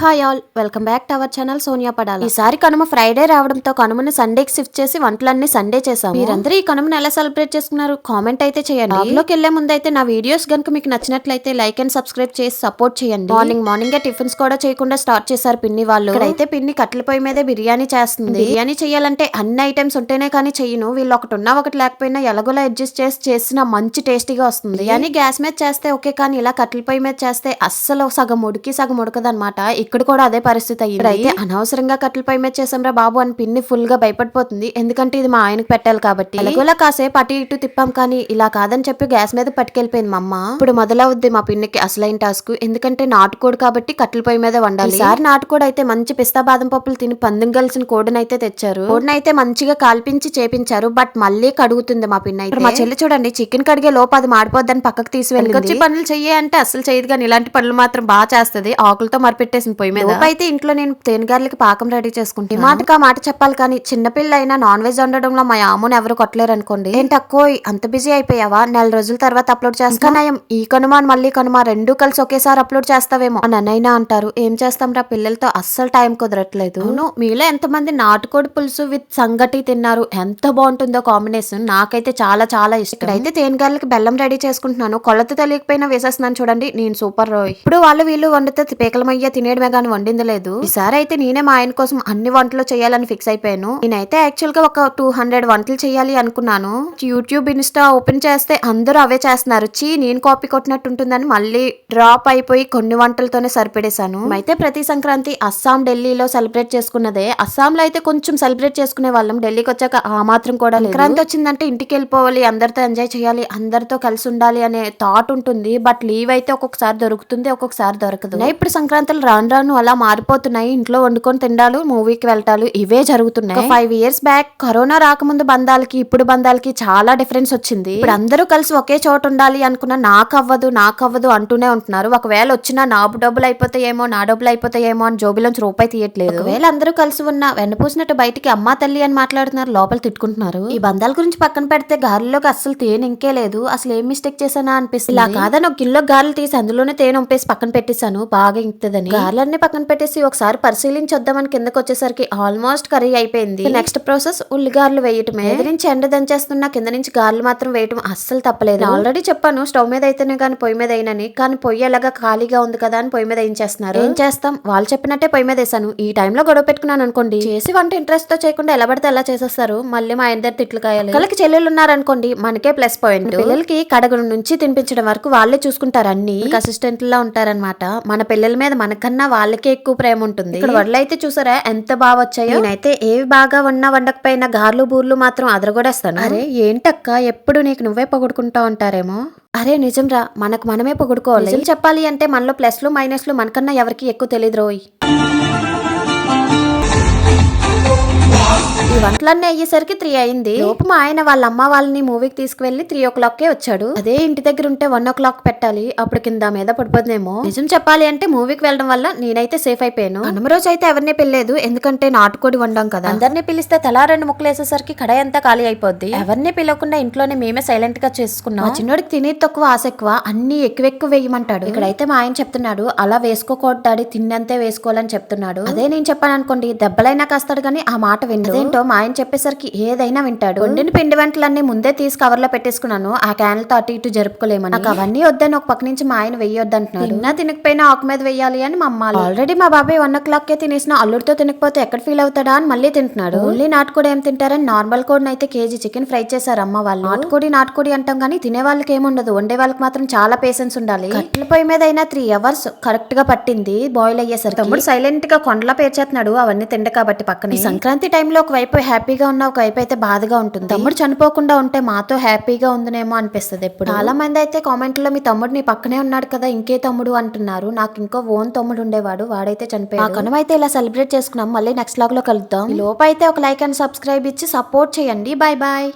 Hi all welcome back to our channel Sonia పడాలి ఈసారి Kanuma Friday రావడంతో కనుమని సండేకి షిఫ్ట్ చేసి వంటలన్నీ సండే చేసాం మీరందరూ ఈ కనుమని ఎలా సెలబ్రేట్ చేసుకున్నారు? కామెంట్ అయితే చేయండి. లోకి వెళ్ళే ముందు అయితే నా వీడియోస్ గనుక మీకు నచ్చినట్లయితే లైక్ అండ్ సబ్స్క్రైబ్ చేసి సపోర్ట్ చేయండి. మార్నింగ్ మార్నింగ్ టిఫిన్స్ కూడా చేయకుండా స్టార్ట్ చేశారు పిన్ని వాళ్ళు. అయితే పిన్ని కట్టెల పొయ్యి మీదే బిర్యానీ చేస్తుంది. బిర్యానీ చేయాలంటే అన్ని ఐటమ్స్ ఉంటేనే కానీ చెయ్యను వీళ్ళు ఒకటి ఉన్నా ఒకటి లేకపోయినా ఎలాగోలా అడ్జస్ట్ చేసి చేసిన మంచి టేస్టీగా వస్తుంది. బిర్యానీ గ్యాస్ మీద చేస్తే ఓకే కానీ ఇలా కట్టెల పొయ్యి మీద చేస్తే అస్సలు సగం ఉడికి సగం ఉడకదన్నమాట. ఇక్కడ కూడా అదే పరిస్థితి అయ్యింది. అయితే అనవసరంగా కట్టెల పొయ్యి మీద చేసాంరా బాబు అని పిన్ని ఫుల్గా భయపడిపోతుంది. ఎందుకంటే ఇది మా ఆయనకు పెట్టాలి కాబట్టి. ఎలాగోలా కాసేపు అటు ఇటు తిప్పాం కానీ ఇలా కాదని చెప్పి గ్యాస్ మీద పట్టుకెళ్ళిపోయింది మా అమ్మ. ఇప్పుడు మొదలవుద్ది మా పిన్నికి అసలైన టాస్క్. ఎందుకంటే నాటుకోడి కాబట్టి కట్టెల పొయ్యి మీద వండాలి. ఈసారి నాటుకోడి అయితే మంచి పిస్తా బాదం పప్పులు తిని పందెం కలిసిన కోడిని అయితే తెచ్చారు. కోడిని అయితే మంచిగా కాల్పించి చేపించారు. బట్ మళ్ళీ కడుగుతుంది మా పిన్న అయితే. మా చెల్లి చూడండి చికెన్ కడిగే లోపు అది మాడిపోద్దని పక్కకు తీసి వెళ్ళి పనులు చెయ్యి అంటే అసలు చేయదు కానీ ఇలాంటి పనులు మాత్రం బాగా చేస్తది. ఆకులతో మరిపెట్టేసింది. పొయ్యి మీద? అయితే ఇంట్లో నేను తేనెగారులకి పాకం రెడీ చేసుకుంటాను ఈ మాటగా మాట చెప్పాలి కానీ చిన్నపిల్ల అయినా నాన్ వెజ్ వండడంలో మా అమ్మని ఎవరు కొట్టలేరు అనుకోండి. ఏంటి అక్కో అంత బిజీ అయిపోయావా? నెల రోజుల తర్వాత అప్లోడ్ చేస్తా. నయం ఈ కనుమ మళ్ళీ కనుమ రెండు కలిసి ఒకేసారి అప్లోడ్ చేస్తావేమో. అని అన్నైనా అంటారు ఏం చేస్తాం రా పిల్లలతో? అస్సలు టైం కుదరట్లేదు. అవును మీలో ఎంతమంది నాటుకోడి పులుసు విత్ సంగటి తిన్నారు? ఎంత బాగుంటుందో కాంబినేషన్. నాకైతే చాలా చాలా ఇష్టం. ఇక్కడైతే తేనెగారులకి బెల్లం రెడీ చేసుకుంటున్నాను. కొలత తెలియకపోయినా వేసేస్తున్నాను చూడండి. నేను సూపర్ రోయ్. ఇప్పుడు వాళ్ళు వీళ్ళు వండితే పీకలమయ్య తినేయడమే కానీ వండింది లేదు. ఈసారి అయితే నేనే మా ఆయన కోసం అన్ని వంటలు చేయాలని ఫిక్స్ అయిపోయాను. నేనైతే యాక్చువల్గా ఒక టూ హండ్రెడ్ వంటలు చేయాలి అనుకున్నాను. యూట్యూబ్ ఇన్స్టా ఓపెన్ చేస్తే అందరూ అవే చేస్తున్నారు. చీ నేను కాపీ కొట్టినట్టు ఉంటుందని మళ్ళీ డ్రాప్ అయిపోయి కొన్ని వంటలతోనే సరిపెడేశాను. అయితే ప్రతి సంక్రాంతి అస్సాం ఢిల్లీలో సెలబ్రేట్ చేసుకున్నదే. అస్సాంలో అయితే కొంచెం సెలబ్రేట్ చేసుకునే వాళ్ళం. ఢిల్లీకి వచ్చాక ఆ మాత్రం కూడా సంక్రాంతి వచ్చిందంటే ఇంటికి వెళ్ళిపోవాలి అందరితో ఎంజాయ్ చేయాలి అందరితో కలిసి ఉండాలి అనే థాట్ ఉంటుంది. బట్ లీవ్ అయితే ఒక్కొక్కసారి దొరుకుతుంది ఒక్కొక్కసారి దొరకదు. ఇప్పుడు సంక్రాంతులు రాను రాను అలా మారిపోతున్నాయి. ఇంట్లో వండుకొని తిండాలు మూవీకి వెళ్తాలు ఇవే జరుగుతున్నాయి. ఫైవ్ ఇయర్స్ బ్యాక్ కరోనా రాకముందు బంధాలకి ఇప్పుడు బంధాలకి చాలా డిఫరెన్స్ వచ్చింది. ఇప్పుడు అందరూ కలిసి ఒకే చోట ఉండాలి అనుకున్న నాకు అవ్వదు నాకు అవ్వదు అంటూనే ఉంటున్నారు. ఒకవేళ వచ్చినా నా డబ్బులు అయిపోతాయేమో నా డబ్బులు అయిపోతాయేమో అని జోబిలోంచి రూపాయి తీయట్లేదు. ఒకవేళ అందరూ కలిసి ఉన్న వెన్నపూసినట్టు బయటికి అమ్మా తల్లి అని మాట్లాడుతున్నారు లోపల తిట్టుకుంటున్నారు. ఈ బంధాల గురించి పక్కన పెడితే గాలిలోకి అస్సలు తేనె ఇంకే లేదు. అసలు ఏం మిస్టేక్ చేశానా అనిపిస్తుంది. ఇలా కాదని ఒక కిలో గారెలు తీసి అందులోనే తేనె ఉంపేసి పక్కన పెట్టేశాను. బాగా ఇంకుతుందని. గారెలన్నీ పక్కన పెట్టేసి ఒకసారి పరిశీలించి వద్దామని కిందకి వచ్చేసరికి ఆల్మోస్ట్ కర్రీ అయిపోయింది. నెక్స్ట్ ప్రాసెస్ ఉల్లిగారులు వేయటమే. మీద నుంచి ఎండ దంచేస్తున్నా కింద నుంచి గారెలు మాత్రం వేయటం అస్సలు తప్పలేదు. ఆల్రెడీ చెప్పాను స్టవ్ మీద అయితేనే కానీ పొయ్యి మీద అయినని కానీ పొయ్యి ఎలాగా ఖాళీగా ఉంది కదా అని పొయ్యి మీద ఏం చేస్తున్నారు? ఏం చేస్తాం? వాళ్ళు చెప్పినట్టే పొయ్యి మీద వేసాను ఈ టైంలో గొడవ పెట్టుకున్నాను అనుకోండి. చేసి వంట ఇంట్రెస్ట్తో చేయకుండా ఎలా పడితే ఎలా చేసేస్తారు. మళ్ళీ మా దగ్గర తిట్లు కాయాలి. వాళ్ళకి చెల్లెలు ఉన్నారనుకోండి మనకే ప్లస్ పాయింట్. పిల్లలకి కడగడం నుంచి తినిపించడం వరకు వాళ్ళే చూసుకుంటారు అన్ని. అసిస్టెంట్ లా ఉంటారన్నమాట. మన పిల్లల మీద మనకన్నా వాళ్ళకే ఎక్కువ ప్రేమ ఉంటుంది ఇక్కడ వడ్లు అయితే చూసారా ఎంత బాగా వచ్చాయో? నేనైతే ఏవి బాగా ఉన్నా వండకపోయినా గార్లు బూర్లు మాత్రం అదరగొడేస్తాను. అరే ఏంటక్క? ఎప్పుడు నీకు నువ్వే పొగుడుకుంటా ఉంటారేమో? అరే నిజంరా మనకు మనమే పొగుడుకోవాలి. నిజం చెప్పాలి అంటే మనలో ప్లస్లు మైనస్లు మనకన్నా ఎవరికి ఎక్కువ తెలియదు రోయ్. ఈ వంటలన్నీ అయ్యేసరికి త్రీ అయింది. లోపు మా ఆయన వాళ్ళ అమ్మ వాళ్ళని మూవీకి తీసుకువెళ్ళి త్రీ ఓ క్లాక్ కే వచ్చాడు. అదే ఇంటి దగ్గర ఉంటే వన్ ఓ క్లాక్ పెట్టాలి. అప్పుడు కింద మీద పడిపోతుందేమో నిజం చెప్పాలి అంటే మూవీకి వెళ్ళడం వల్ల నేనైతే సేఫ్ అయిపోయాను. కనుమ రోజు అయితే ఎవరిని పిల్లలేదు ఎందుకంటే నాటుకోడి వండాం కదా. అందరినీ పిలిస్తే తలా రెండు ముక్కలు వేసేసరికి కడాయి అంతా ఖాళీ అయిపోద్ది. ఎవరిని పిలవకుండా ఇంట్లోనే మేమే సైలెంట్గా చేసుకున్నాం. మా చిన్నోడికి తినేది తక్కువ ఆశ ఎక్కువ. అన్ని ఎక్కువ ఎక్కువ వేయమంటాడు. ఇక్కడైతే మా ఆయన చెప్తున్నాడు అలా వేసుకోకూడదు డాడీ తిన్నంతే వేసుకోవాలని చెప్తున్నాడు. అదే నేను చెప్పాను అనుకోండి దెబ్బలైనా కాస్తాడు కానీ ఆ మాట విందు అదేంటో? మా ఆయన చెప్పేసరికి ఏదైనా వింటాడు. వండిన పిండి వంటలన్నీ ముందే తీసి కవర్లో పెట్టేసుకున్నాను. ఆ క్యాన్లతో అటు ఇటు జరుపుకోలేమని. నాకు అవన్నీ వద్దని ఒక పక్క నుంచి మా ఆయన వెయ్యొద్దు అంటున్నాడు తిన్నా తినకపోయినా ఆకు మీద వెయ్యాలి అని మా అమ్మ ఆల్రెడీ మా బాబాయ్ వన్ ఓ క్లాక్ కే తినేసిన అల్లుడితో తినకపోతే ఎక్కడ ఫీల్ అవుతాడా అని మళ్ళీ తింటున్నాడు. ఓన్లీ నాటుకోడి ఏం తింటారని నార్మల్ కోడిని అయితే కేజీ చికెన్ ఫ్రై చేశారు అమ్మ వాళ్ళు. నాటుకోడి నాటుకోడి అంటాం కానీ తినే వాళ్ళకి ఏముండదు. వండే వాళ్ళకి మాత్రం చాలా పేషెన్స్ ఉండాలి. కట్టెల పొయ్యి మీద అయినా త్రీ అవర్స్ కరెక్ట్గా పట్టింది. బాయిల్ అయ్యేసరికి. తమ్ముడు సైలెంట్గా కొండలా పేర్చేస్తున్నాడు. అవన్నీ తిండ కాబట్టి పక్కన. సంక్రాంతి టైంలో ఒకవైపు హ్యాపీగా ఉన్న ఒకవైపు అయితే బాధగా ఉంటుంది. తమ్ముడు చనిపోకుండా ఉంటే మాతో హ్యాపీగా ఉందనేమో అనిపిస్తుంది ఎప్పుడు? చాలా మంది అయితే కామెంట్లో మీ తమ్ముడు నీ పక్కనే ఉన్నాడు కదా ఇంకే తమ్ముడు అంటున్నారు. నాకు ఇంకో ఓన్ తమ్ముడు ఉండేవాడు వాడైతే చనిపోయాడు. ఆ కనుమ అయితే ఇలా సెలబ్రేట్ చేసుకున్నాం. మళ్ళీ నెక్స్ట్ లాగ్లో కలుద్దాం. లోపు అయితే ఒక లైక్ అండ్ సబ్స్క్రైబ్ ఇచ్చి సపోర్ట్ చేయండి. Bye bye